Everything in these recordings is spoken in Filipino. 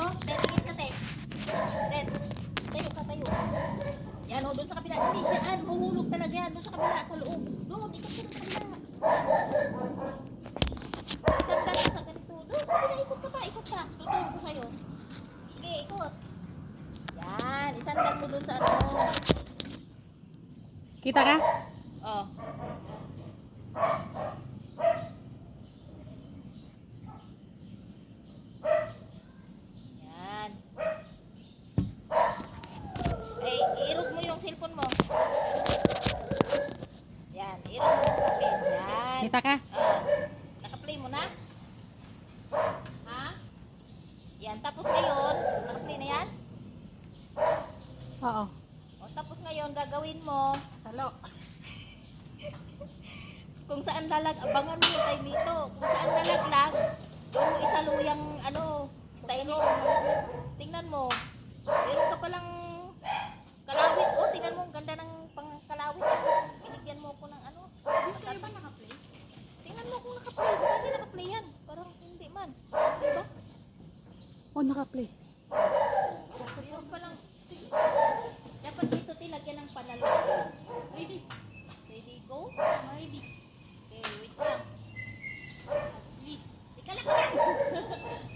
oh. Red, tingin ka, te. Red. Tayo ka, tayo. Yan, oh, doon sa kabila. Hindi, dyan. Huhulog talaga yan. Doon sa kabila, sa loob. Doon, ikot ka sa kabila. Isang ka lang sa ganito. Doon sa kabila, ikot ka pa, ikot ka. Tuturo ko sa'yo. Sige, ikot. Yan, isang lang mo doon sa ano. Kita ka? Oh. Yan. Eh, irog mo yung cellphone mo. Yan, irog mo. Okay, yan. Kita ka? Ah, naka-play mo na? Ha? Yan, tapos ngayon, naka-play na yan? Oo. O, tapos ngayon, gagawin mo, salo. Kung saan lalag, abangan mo yung time dito. Kung saan lalaglag, doon mo isalo yung, ano, style mo. Tingnan mo. Meron ka palang kalawit. O, tingnan mo, ang ganda ng pangkalawit. Binigyan mo ko ng ano. Yung sa'yo ba naka-play? Tingnan mo kung naka-play. Baka hindi naka-play yan. Parang hindi man. Diba? Oh, naka-play. Meron pa lang. Sige. Dapat dito tilagyan ng panalo. Ready? Ready, go? Ready. Okay, wait lang. Please. Ika lang.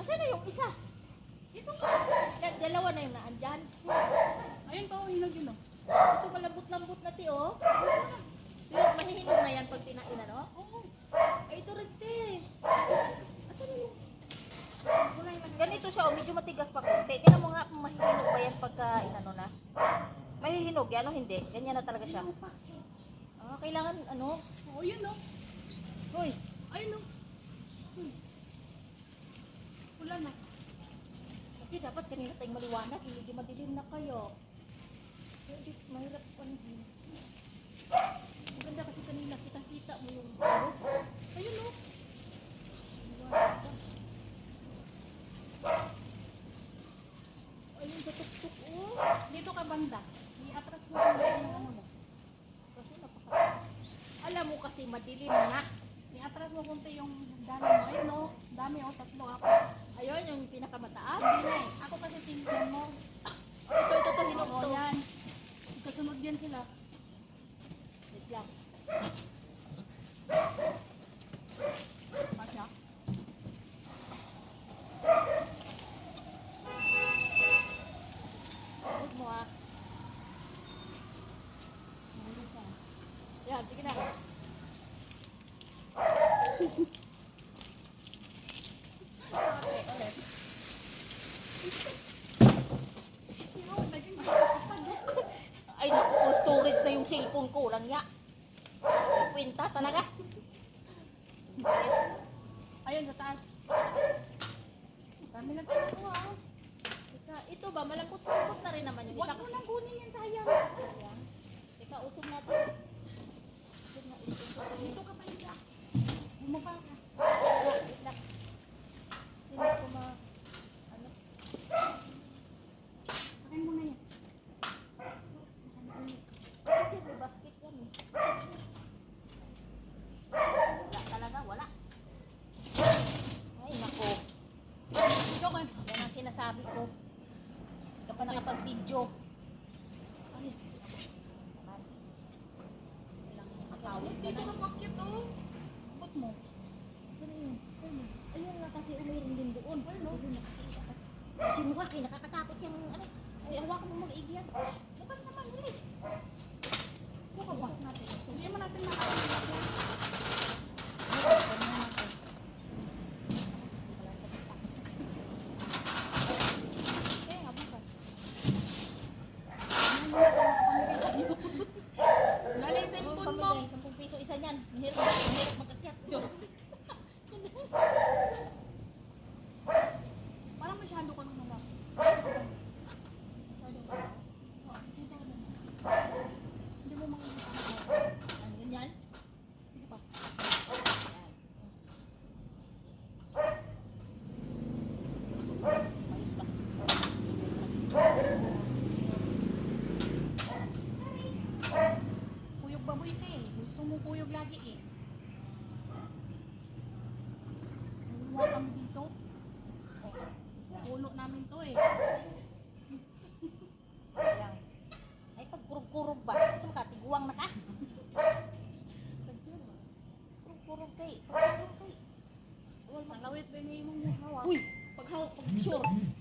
Asan na yung isa? ito nga. Da- dalawa na yung naandyan. Ayun pa. Oh, hinog yun. oh. Ito malambot-lambot na ti oh. Pero mahihinog na yan pag tinain ano? Oo. Ay, ito rin ti. Asan na yung... Ganito siya oh, medyo matigas pa konti. Tingnan mo nga kung mahihinog ba yan pagka inano na. Mahihinog yan o hindi? Ganyan na talaga siya. Ah, kailangan ano? Oh, yun oh. Hoy, Ayun oh. Wala na. kasi dapat kanina tayong maliwanag, eh, medyo madilim na kayo. Hindi, mahirap pa rin. Maganda kasi kanina, kita-kita mo yung bulog. Ayun oh. Ayun sa tuktok, oh. Dito ka banda. I-atras mo yung ano mo. Kasi napaka... Alam mo kasi madilim na. I-atras mo konti yung dami mo. Ayun oh. Dami oh. Tatlo ako. Ayun, yung pinakamataas. Hindi na eh. Ako kasi tingnan mo. Oh, ito, ito, ito, hinog Oo, to. yan. Kasunod yan sila. Wait lang. Sige na. Okay, ulit. Ko. Ay, naku, full storage na yung cellphone ko. Lang ya. Kwenta talaga. Ayun, sa taas. Dami na tayo oh. Teka, ito ba, malambot-lambot na rin naman yung Huwag isa. mo nang kunin yan, sayang. Ayan. Teka, usog natin. Usog na, usog na. Dito ka pa nila. Bumaba ka. Wait lang. Hindi ko ma... Ano? Akin mo na yan. Bakit yan? Basket yan. Wala talaga, wala. Ay, nako. Ikaw ka. Ang sinasabi ko. Hindi ka pa nakapag-video. Ay. Ilang makawis ka Dito na. ka pa cute, oh. Ba't mo? Saan yun? Saan yun? Ayun nga kasi umayroon din doon. Ano? Ayun na kasi ikaw. Sino ka? Kaya nakakatakot yung ano. Ay, hawakan mo mag-igyan. Bukas naman, ulit. Buka ba? natin. Hindi mo natin makakita. Kaya nga, bukas. Lala yung cellphone mo. 10 piso isa niyan. Mahirap, mahirap magkakyat. Parang masyado ka nung naman. Masyado ba? Dito ka naman. Hindi mo makikita. Ano yun yan? Sige pa. Yan. Ayos ka. Kuyog baboy ka eh. Gusto mo kuyog lagi eh. Nanguha kami dito. Oh, Puno namin to eh. Ayan. Ay, pag kurog-kurog ba? Saan ka? Tiguang na ka? Kurog-kurog kay. Kurog-kurog kay. Wal, malawit ba yung imong hawak? Uy! Pag hawak, pag sure.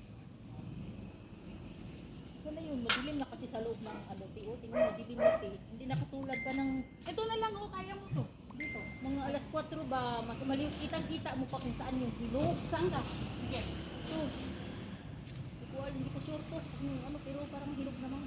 Saan na yun? Madilim na kasi sa loob ng ano, tiyo. Tingnan mo, dilim na ti. Hindi na katulad pa ng Ito na lang oh, kaya mo to. Dito. mga alas 4 ba, maliw kitang-kita mo pa kung saan yung hilog. Saan ka? Sige. Ito. Hindi ko hindi ko sure to. Ano, pero parang hilog naman.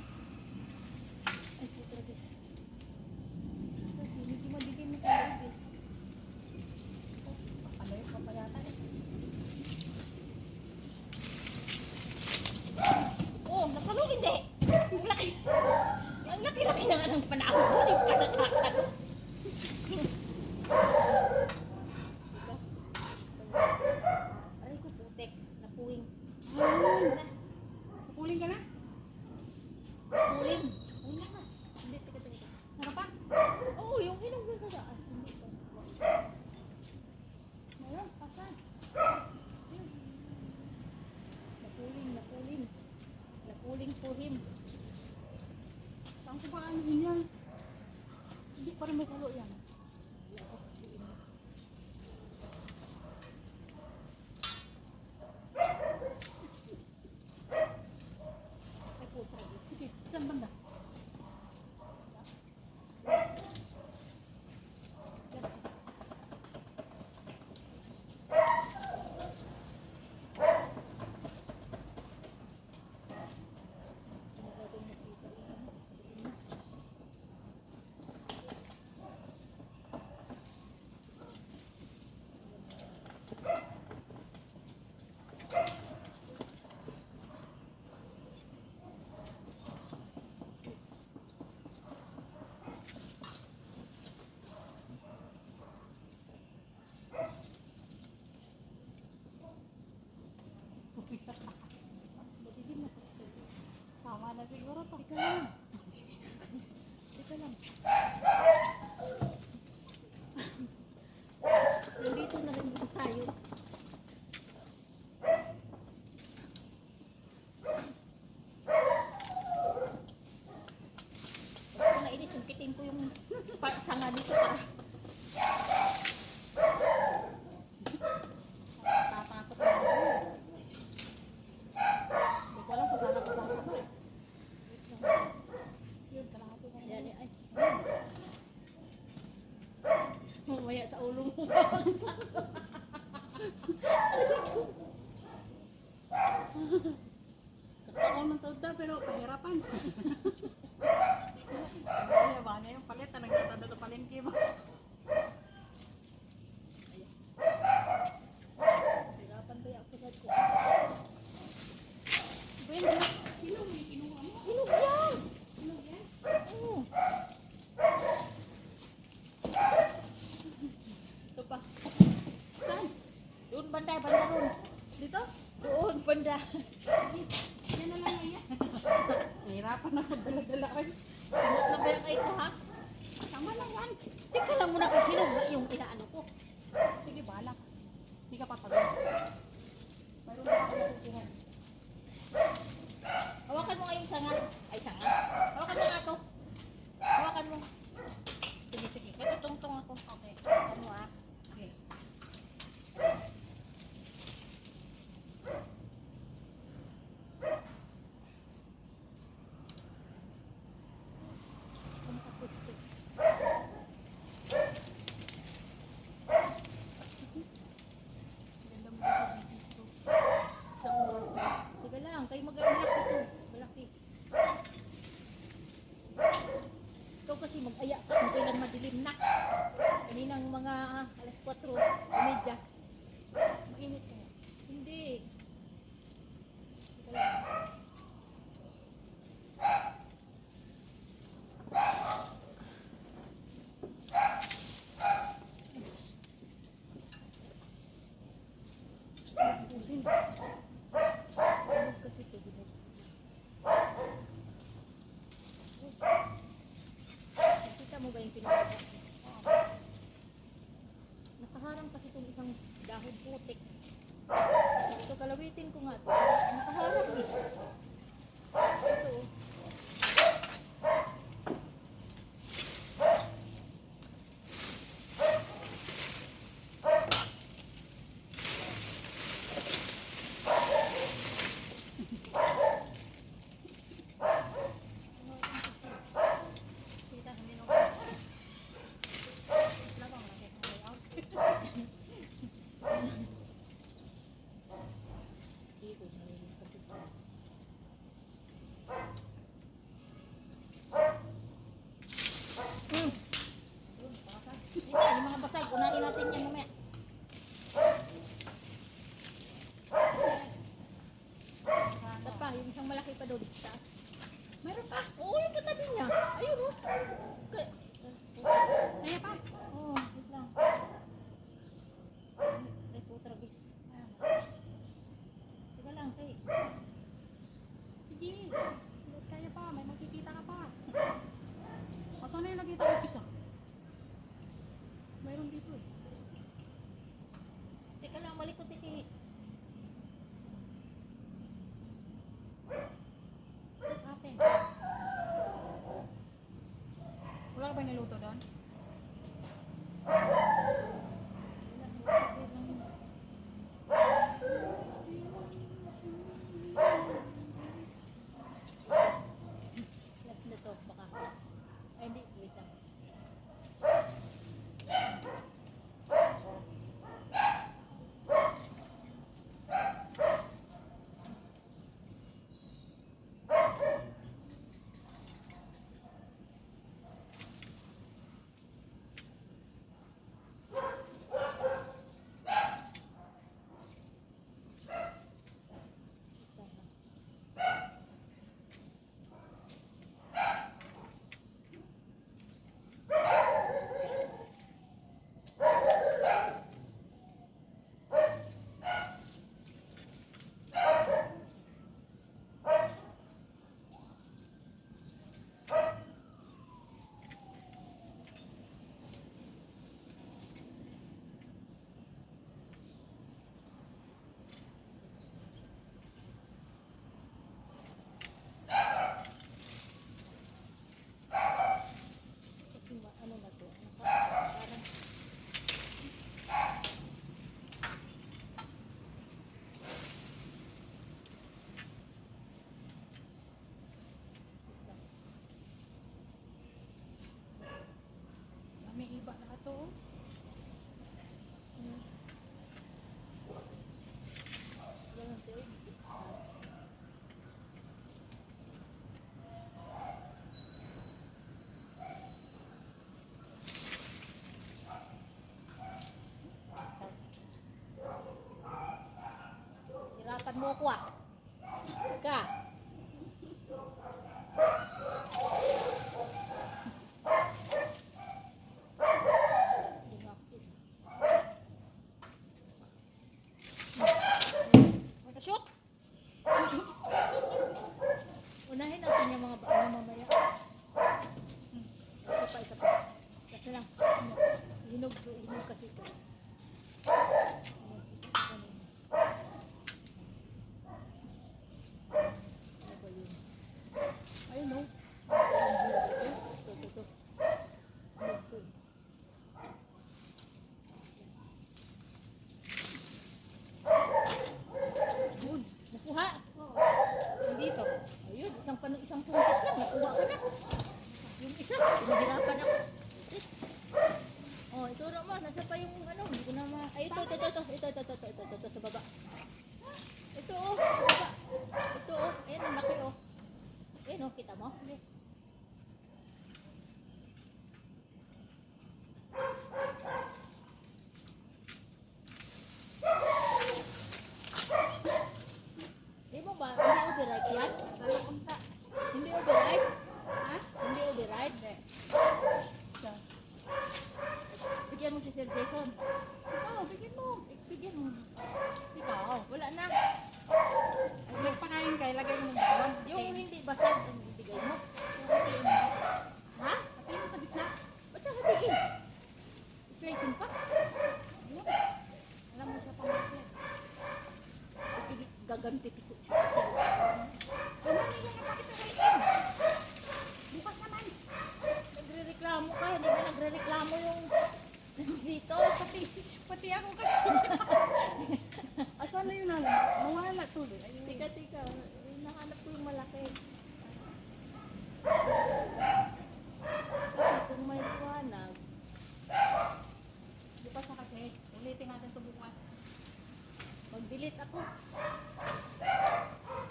long time. banda, banda ron. Dito? Doon, banda. Yan na lang yan. Nahirapan ako dala-dala kayo. Sinot na ba yung kayo ha? Tama na yan. Teka lang muna kung hinugla yung inaano ko. Sige, balak. Hindi ka papagawa. Mayroon na ako kukuhan. Yun. Huwag kasi ito, mo ba yung kasi itong isang dahon putik. Ito, kalawitin ko nga ito. Nakaharang. satu hmm. Hirapan mo ito, ito, ito, ito, ito, ito, ito, ito, ito, ito, sa baba. Ito, oh, sa baba. Ito, oh. Ayan, ang laki, oh. Ayan, oh, kita mo? Hindi. Di mo ba, hindi override yan? Hindi override? Ha? Hindi override? Hindi. Bigyan mo si Sir Jason. Oo, bigyan mo. Eh, Bigyan mo. Ikaw, wala na. Ay, nagpakain kayo, lagay mo ng bawang. Yung hindi basag, ang ibigay mo. Ha? Pati mo sa gitna. Ba't ang hatiin? Slicing pa? Yun. Alam mo siya pamasya. Ibigay, gaganti piso. Ano na yan? Bakit na kayo? Bukas naman. Nagre-reklamo ka, hindi ba nagre-reklamo yung dito? Pati, pati ako kasi. Asan na yun alam? Mawala tuloy. Ayun. Tika, tika. Eh, Nahanap ko yung malaki. Kasi kung may liwanag, Bukas na kasi. Ulitin natin ito bukas. magbilit ako.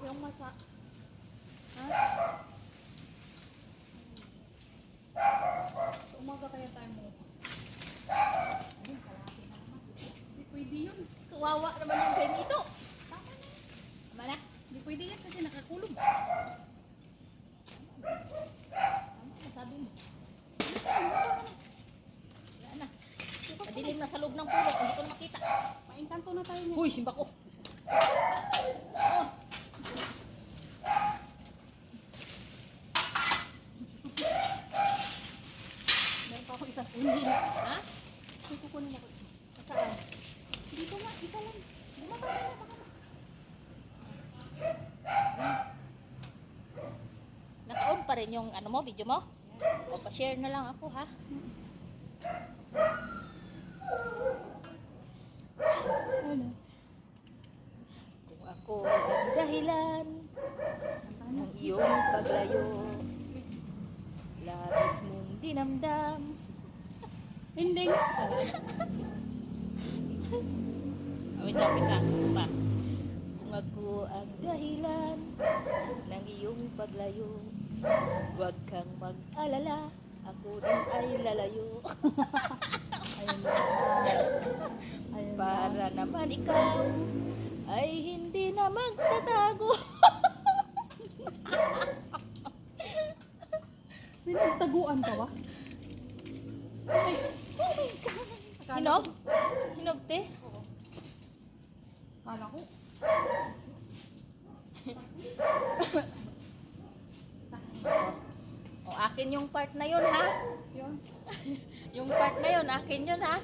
Yung masa. Ha? Sa umaga kaya tayo mo. Ayun, kalahati na naman. Hindi pwede yun. Kawawa naman yung Benito. Tama na. Tama na. Hindi pwede yan kasi nakakulong. Tama na, sabi mo. Wala na. Madilim na sa loob ng pulo. Hindi ko na makita. Paintanto na tayo niya. Uy, simba ko. Oh. Meron pa ako isang unin. Ha? Kasi kukunin ako. Saan? Dito nga, isa lang. Bumaba na na. Baka Naka-on pa rin yung ano mo, video mo? O, pa-share na lang ako, ha? Ano? Kung ako ang dahilan ng iyong paglayo, labis mong dinamdam. Ending. Oh, wait lang, wait lang. Pa. Kung ako ang dahilan ng iyong paglayo, huwag kang mag-alala, ako din ay lalayo. Ayun na. Ayun na. Para naman ikaw ay hindi na magtatago. May nagtaguan ka ba? Ay, Hinog? Hinog, te? Akala ko. O, akin yung part na yun, ha? Yun. Yung part na yun, akin yun, ha?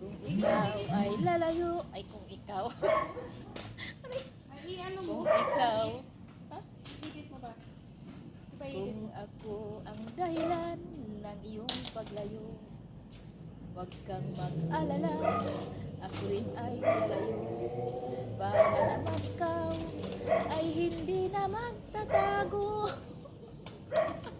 Kung ikaw ay lalayo, ay kung ikaw, Ay, ano kung ikaw, Edit mo ba? Kung ako ang dahilan ng iyong paglayo, huwag kang mag-alala, ako rin ay lalayo. Para naman ikaw ay hindi na magtatago.